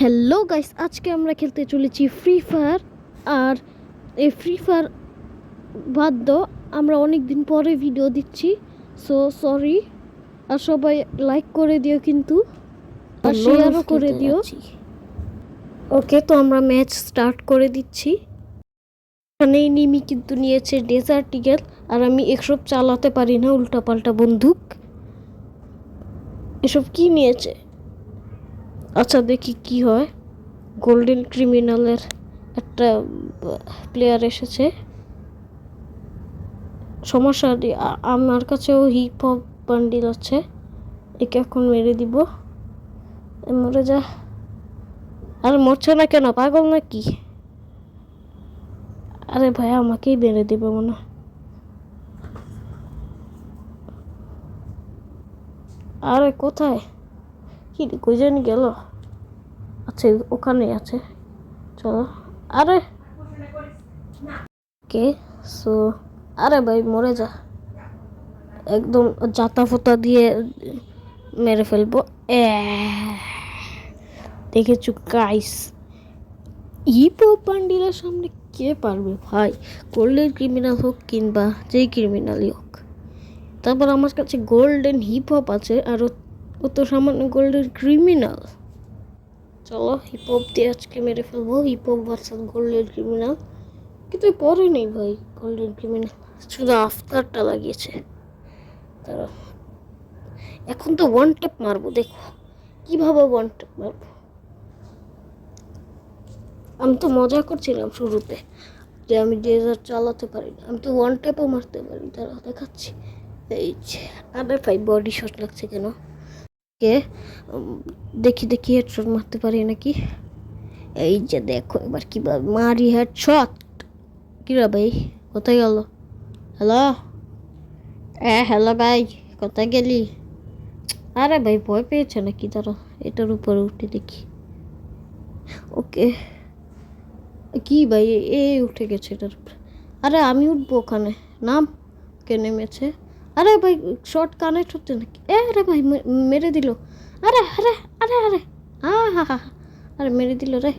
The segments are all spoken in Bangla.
হ্যালো গাইস আজকে আমরা খেলতে চলেছি ফ্রি ফায়ার আর এই ফ্রি ফায়ার বাদ্য আমরা অনেক দিন পরে ভিডিও দিচ্ছি সো সরি আর সবাই লাইক করে দিও কিন্তু আর শেয়ারও করে দিও। ওকে তো আমরা ম্যাচ স্টার্ট করে দিচ্ছি। এখানে নিমি কিন্তু নিয়েছে ডেজার্ট ইগেল আর আমি এসব চালাতে পারি না উল্টাপাল্টা বন্দুক। এসব কি নিয়েছে? আচ্ছা দেখি কি হয়। গোল্ডেন ক্রিমিনালের একটা প্লেয়ার এসেছে। সমস্যা আমার কাছেও হিপ হপ বান্ডিল আছে। একে এখন মেরে দিব। মরে যা। আর মরছে না কেন? পাগল নাকি? আরে ভাই, আমাকেই মেরে দেবে মনে আরে, কোথায়? কি কই গেল? আচ্ছা ওখানে আছে। চলো। আরে! কে? সো, আরে ভাই, মরে যা। একদম জাতা ফোতা দিয়ে মেরে ফেলব। দেখেছু গাইস ইপো পান্ডিলের সামনে কে পারবে, ভাই? গোল্ডেন ক্রিমিনাল হোক কিংবা যেই ক্রিমিনালই হোক। তারপর আমার কাছে গোল্ডেন হিপ হপ আছে, আর ও- তো সামান্য গোল্ডেন ক্রিমিনাল। চলো হিপ হপ দিয়ে আজকে মেরে ফেলব। Hip hop versus golden criminal. কিন্তু পরে নেই ভাই গোল্ডেন ক্রিমিনাল। শুধু আফতারটা লাগিয়েছে। তারা এখন তো ওয়ান টেপ মারবো, দেখো। কীভাবে ওয়ান টেপ মারবো? আমি তো মজা করছিলাম শুরুতে যে আমি ডেজার্ট চালাতে পারি না। আমি তো ওয়ান টেপও মারতে পারি তারা দেখাচ্ছি। এই যে আরে ভাই বডি শট লাগছে কেন? কে? দেখি দেখি হেডশট মারতে পারি নাকি? এই যে দেখো, এবার কীভাবে মারি হেডশট কিরা ভাই? কোথায় গেল? হ্যালো এ হ্যালো ভাই, কোথায় গেলি? আরে ভাই, ভয় পেয়েছে নাকি? তারা এটার উপরে উঠে দেখি। ওকে। কি ভাই? এ উঠে গেছে এটার উপরে। আরে আমি উঠবো ওখানে। নাম? কে নেমেছে? আরে ভাই শর্ট কানেক্ট হচ্ছে না এ আরে ভাই মেরে দিল। আরে আরে আরে আরে। হা হা হা। আরে মেরে দিল রে।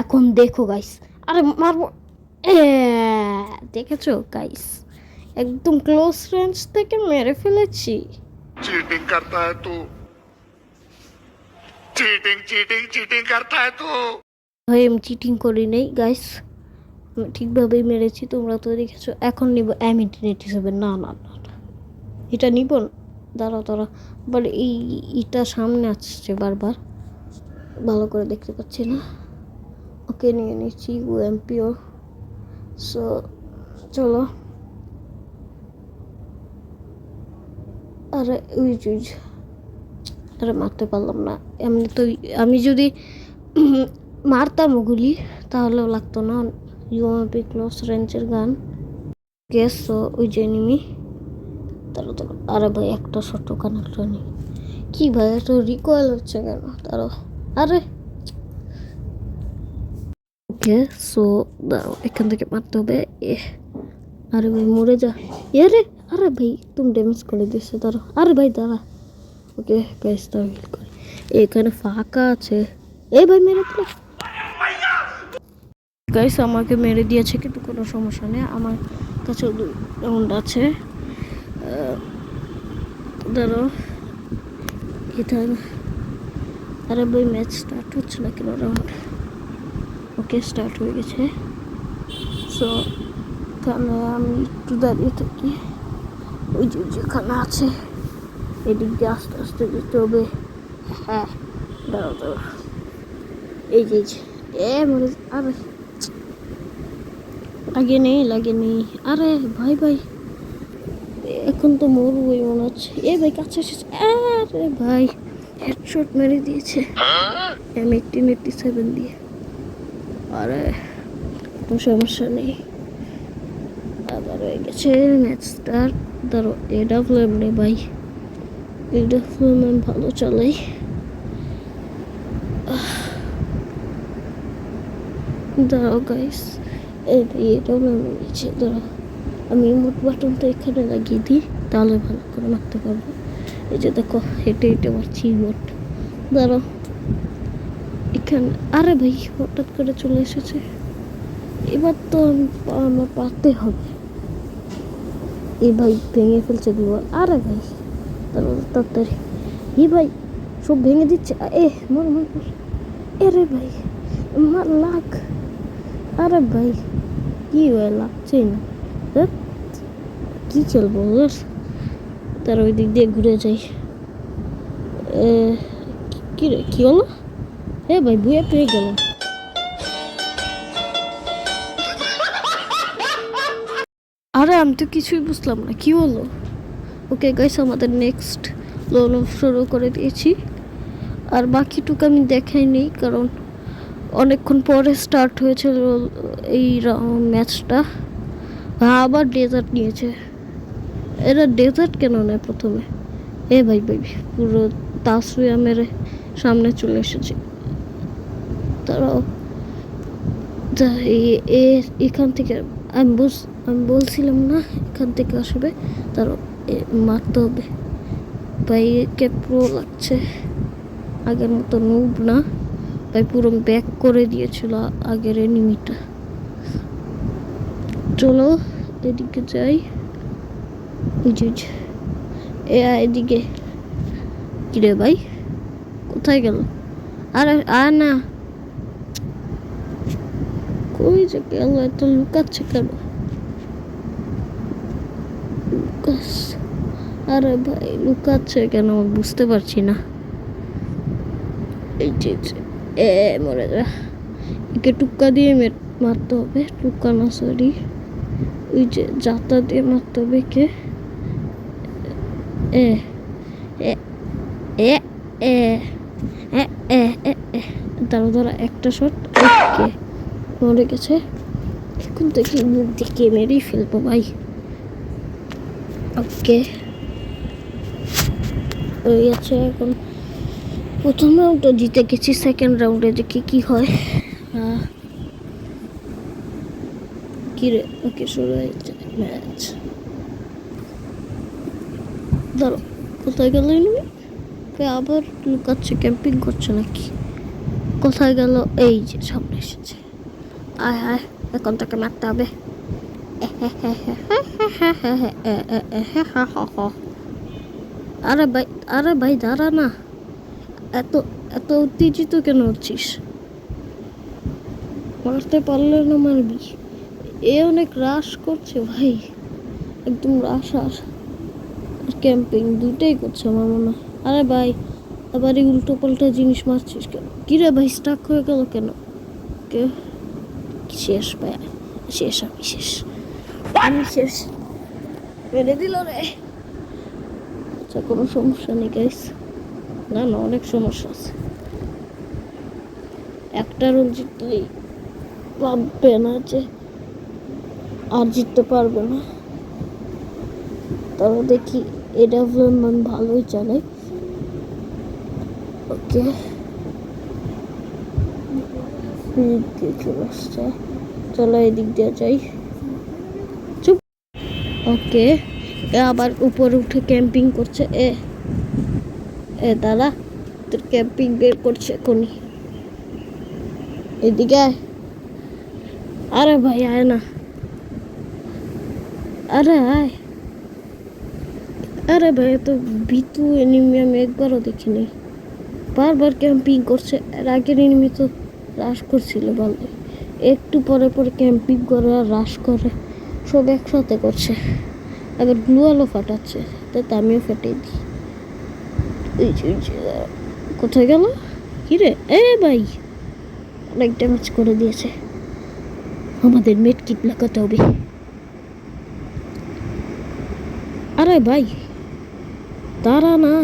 এখন দেখো গাইস আরে মারবো। দেখেছ গাইস একদম ক্লোজ রেঞ্জ থেকে মেরে ফেলেছি। চিটিং করতা হ্যায় তু। চিটিং চিটিং চিটিং করতা হ্যায় তো। ভাই আমি চিটিং করি নাই গাইস ঠিকভাবেই মেরেছি তোমরা তো দেখেছ। এখন নিব অ্যামিটিনেটি হিসেবে না না না। এটা নিব না। দাঁড়াও দাঁড়া বাট এই ইটা সামনে আসছে বারবার। ভালো করে দেখতে পাচ্ছি না। ওকে নিয়ে নিচ্ছি ও এমপিও সো, চলো। আরে যে- ওই আরে, মারতে পারলাম না। এমনি তো আমি যদি মারতাম ওগুলি, তাহলেও লাগতো না। ইউএমপি ক্লোজ রেঞ্জের গান গ্যাস ওই যে নিমি তারও তো আরে ভাই, একটা ছোট কানেক্টর নেই। কি ভাই, এত রিকয়েল হচ্ছে কেন? তারও আরে। ওকে সো দাঁড়াও, এখান থেকে মারতে হবে। আরে ভাই, মরে যা। এ রে, আরে ভাই, তুমি ড্যামেজ করে দিচ্ছে তারও আরে ভাই, দাঁড়া। ওকে তার হিল করে। এখানে ফাঁকা আছে। এ ভাই, মেরে দিল। গাইস আমাকে মেরে দিয়েছে, কিন্তু কোনো সমস্যা নেই। আমার কাছে রাউন্ড আছে। ধরো, এটা আরে ভাই ম্যাচ স্টার্ট হচ্ছে না কেন রাউন্ড ওকে স্টার্ট হয়ে গেছে। সো এখানে আমি একটু দাঁড়িয়ে থাকি। ওই যে, যেখানে আছে, এদিক দিয়ে আস্তে আস্তে যেতে হবে। হ্যাঁ দাঁড়াও দাঁড়াও। এই যে। এ আরে। লাগে নেই লাগে নেই। আরে ভাই ভাই এখন তো মরবই মনে হচ্ছে। এ ভাই, কাছে এসেছে আরে ভাই হেডশট মেরে দিয়েছে। এম এইটিন এইটটি সেভেন দিয়ে। আরে, কোনো সমস্যা নেই। আবার হয়ে গেছে ম্যাচ স্টার্ট ধরো এটা ফ্লেম নেই ভাই। এটা ফ্লেম ভালো চালাই। দাঁড়াও গাইস এই ভাই এটাও মেমো নিয়েছে দাঁড়াও। আমি মোট বাটনটা এখানে লাগিয়ে দিই, তাহলে ভালো করে মারতে পারব। এই যে দেখো, হেঁটে হেঁটে মারছি মোট দাঁড়াও। এখানে আরে ভাই, হঠাৎ করে চলে এসেছে। এবার তো আমি- আমার পারতে হবে। এ ভাই ভেঙে ফেলছে দুবার। আরে ভাই তাড়াতাড়ি। এ ভাই, সব ভেঙে দিচ্ছে। এ, মর মর এরে ভাই মার লাগ। আরে ভাই, কি হয়ে লাগছেই না। কি চলবো বল? তার ওই দিক দিয়ে ঘুরে যাই। কি- কি হলো? এ ভাই বুয়ে পেয়ে গেল আরে, আমি তো কিছুই বুঝলাম না, কি হলো? ওকে গাইস আমাদের নেক্সট লোন শুরু করে দিয়েছি। আর বাকিটুকু আমি দেখাইনি কারণ অনেকক্ষণ পরে স্টার্ট হয়েছিল এই ম্যাচটা আবার ডেজার্ট নিয়েছে। এরা ডেজার্ট কেন নেয় প্রথমে? এ ভাই ভাই পুরো তাসুয়া মেরে সামনে চলে এসেছে। তারাও এ- এখান থেকে আমি বুঝ, আমি বলছিলাম না এখান থেকে আসবে। তার মারতে হবে। ভাইকে প্রো লাগছে। আগের মতো নুব না। ভাই, পুরো ব্যাক করে দিয়েছিল আগের এনিমিটা চলো, এদিকে যাই। এ এদিকে। কিরে ভাই? কোথায় গেল? আরে, আর না। কই যে গেল? এত লুকাচ্ছে কেন? আরে ভাই, লুকাচ্ছে কেন? বুঝতে পারছি না। এই এ মরে যা। একে টুক্কা দিয়ে মের- মারতে হবে। টুক্কা না সরি ওই যে, যাতা দিয়ে মারতে হবে কে eh, eh, eh, eh, eh, eh, eh, দাঁড়া দাঁড়া একটা শট ওকে মরে গেছে। এখন দেখি দিকে মেরেই ফেলব ভাই। ওকে হয়ে গেছে এখন। প্রথম রাউন্ডটা জিতে গেছি সেকেন্ড রাউন্ডে দেখি কি হয়। কি রে? ওকে শুরু হয়েছে ম্যাচ ধরো, কোথায় গেল এনিমি আবার লুকাচ্ছে ক্যাম্পিং করছে নাকি? কোথায় গেল? এই যে, সামনে এসেছে। আয় আয়, এখন তাকে মারতে হবে। আরে ভাই আরে ভাই, দাঁড়া না। এত এত উত্তেজিত কেন হচ্ছিস? মারতে পারলে না মারবি। এ অনেক রাশ করছে ভাই। একদম রাশ আর ক্যাম্পিং দুইটাই করছে আমার মনে হয়। আরে ভাই, আবার এই উল্টো পাল্টা জিনিস মারছিস কেন? কিরে ভাই স্টাক হয়ে গেল কেন? কে? শেষ ভাই? শেষ, আমি শেষ। আমি শেষ। মেরে দিল রে। আচ্ছা কোনো সমস্যা নেই গাইস না না, অনেক সমস্যা আছে। একটা রোল জিতলেই ভাববে না যে আর জিততে পারবে না। তবে দেখি এ ডেভেলপমেন্ট ভালোই চলে। ওকে। চলে আসছে চলো এদিক দিয়ে যাই। চুপ। ওকে, এ আবার উপরে উঠে ক্যাম্পিং করছে। এ এ দাদা তোর ক্যাম্পিং বের করছে এখনই। এদিকে আরে ভাই, আয় না। আরে আয়। আরে ভাই তো ভিতু এনিমি আমি একবারও দেখিনি। বারবার ক্যাম্পিং করছে এর আগের এনিমি তো রাশ করছিল ভালো একটু পরে পরে ক্যাম্পিং করে আর রাশ করে, সব একসাথে করছে। আবার গ্লু আলো ফাটাচ্ছে, তাই তো আমিও ফেটে দিই। কোথায় গেল? কি রে এ ভাই, অনেক ড্যামেজ করে দিয়েছে। আমাদের মেট কিট লাগাতে হবে। আরে ভাই দাঁড়া না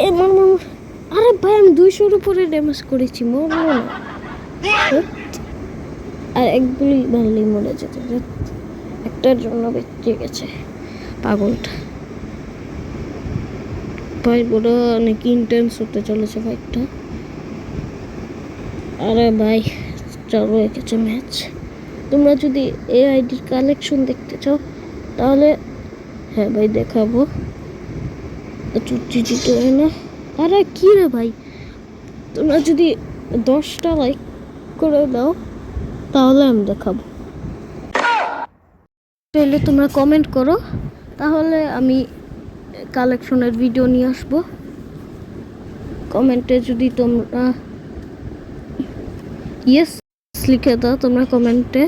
এ মর মর। আরে ভাই, আমি দুইশোর উপরে ড্যামেজ করেছি মরলো না ধ্যাৎ। আর এক গুলি মরে যেত একটার জন্য বেঁচে গেছে পাগলটা। ভাই বড় অনেক ইন্টেন্স হতে চলেছে ফাইটটা আরে ভাই, চালু হয়ে গেছে ম্যাচ তোমরা যদি এ আইডির কালেকশন দেখতে চাও, তাহলে হ্যাঁ ভাই, দেখাবো। উত্তেজিত হয় না আরে কি রে ভাই? তোমরা যদি দশটা লাইক করে দাও, তাহলে আমি দেখাবো। তাহলে তোমরা কমেন্ট করো, তাহলে আমি কালেকশনের ভিডিও নিয়ে আসব। কমেন্টে যদি তোমরা ইয়েস লিখে দাও তোমরা কমেন্টে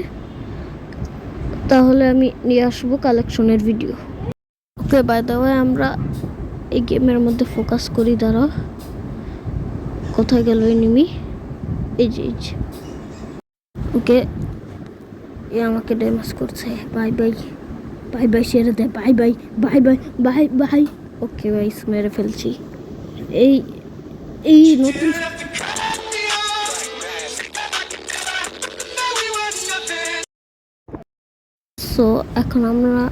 তাহলে আমি নিয়ে আসব কালেকশনের ভিডিও ওকে বাই দ্য আমরা এই গেমের মধ্যে ফোকাস করি, দাঁড়াও। কোথায় গেল এনিমি এই যে এই যে। ওকে এ আমাকে ড্যামেজ করছে। বাই বাই বাই বাই সেরে দে। Bye bye bye bye bye bye okay ভাই মেরে ফেলছি। এই এই নতুন সো এখন আমরা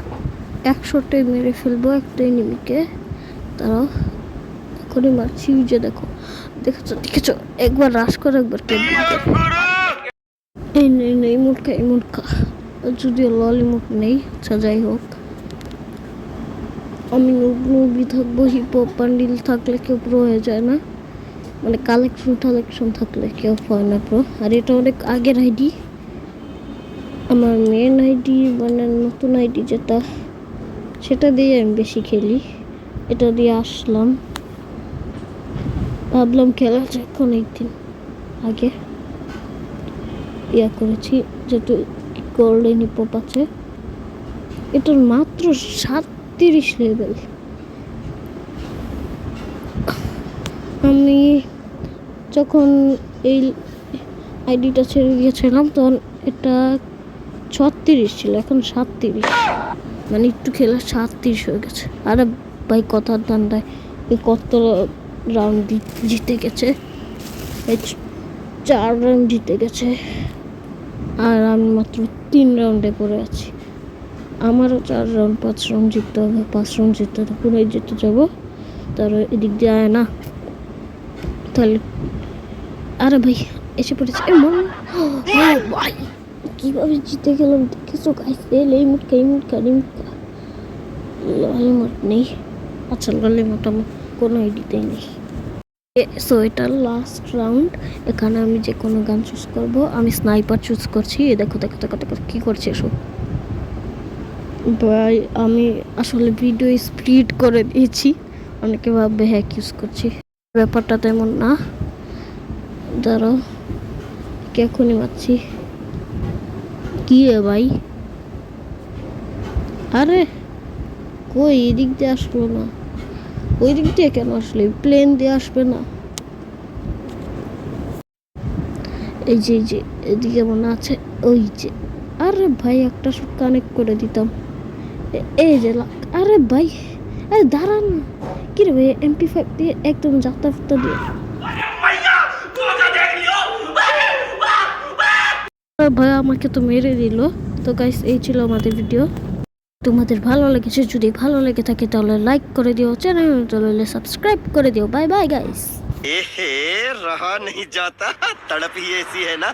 একশোটে মেরে ফেলব একটা এনিমিকে তারা এখনই মারছি যে দেখো, দেখেছ দেখেছ? একবার রাশ করে, একবার কে এই নেই নেই, মুটকা, এই মুটকা। যদিও ললিমুট নেই আচ্ছা যাই হোক। আমি নুব থাকব হপ পান্ডিল থাকলে কেউ প্রো হয়ে যায় না। মানে কালেকশন টালেকশন থাকলে কেউ হয় না প্রো আর এটা অনেক আগের আইডি আমার মেন আইডি মানে নতুন আইডি যেটা। সেটা দিয়ে আমি বেশি খেলি। এটা দিয়ে আসলাম। ভাবলাম খেলা যায় এখন একদিন আগে। ইয়া করেছি, যেহেতু গোল্ডেন হিপপ আছে। এটার মাত্র সাতত্রিশ লেভেল আমি যখন এই আইডিটা ছেড়ে দিয়েছিলাম, তখন এটা ছত্রিশ ছিল, এখন সাতত্রিশ। মানে একটু খেলে সাতত্রিশ হয়ে গেছে। আরে ভাই কথার দান্ডায় এই কত রাউন্ড জিতে গেছে। চার রাউন্ড জিতে গেছে। আর আমি মাত্র তিন রাউন্ডে পড়ে আছি। আমারও চার রাউন্ড পাঁচ রাউন্ড জিততে হবে, পাঁচ রাউন্ড জিততে হবে পুনরায় জিতে যাব। তার এদিক দিয়ে আয় না। তাহলে আরে ভাই, এসে পড়েছে। এ মন ও ভাই। কীভাবে জিতে গেলাম দেখেছ গাইস এল এই মুটকা এই মুটকা এই মুটকা ললিমট নেই। আচ্ছা ললিমট আমার কোনো আইডিতেই নেই। সো এটা লাস্ট রাউন্ড এখানে আমি যে কোনো গান চুজ করব। আমি স্নাইপার চুজ করছি। দেখো দেখো দেখো দেখো কী করছে এসব ভাই, আমি আসলে ভিডিও স্প্রিড করে দিয়েছি। অনেকে ভাববে হ্যাক ইউজ করছি? ব্যাপারটা তেমন না। ধরো কে এখনই মারছি। কি রে ভাই। আরে, কই এদিক দিয়ে আসলো না? ওই দিক দিয়ে কেন আসলে? প্লেন দিয়ে আসবে না। এই যে এই যে, এদিকে মনে আছে, ওই যে। আরে ভাই, একটা শুট কানেক্ট করে দিতাম। এই যে আরে ভাই, আরে দাঁড়ান না। কি রে ভাই এমপি ফাইভ দিয়ে একদম যাত্রা ফুত্তা দিয়ে ভাই আমাকে তো মেরে দিল তো গাইস এই ছিল আমাদের ভিডিও তোমাদের ভালো লেগেছে যদি ভালো লেগে থাকে তাহলে লাইক করে দিও চ্যানেল তাহলে সাবস্ক্রাইব করে দিও বাই বাই গাইস एहे रहा नहीं जाता तड़प ही ऐसी है ना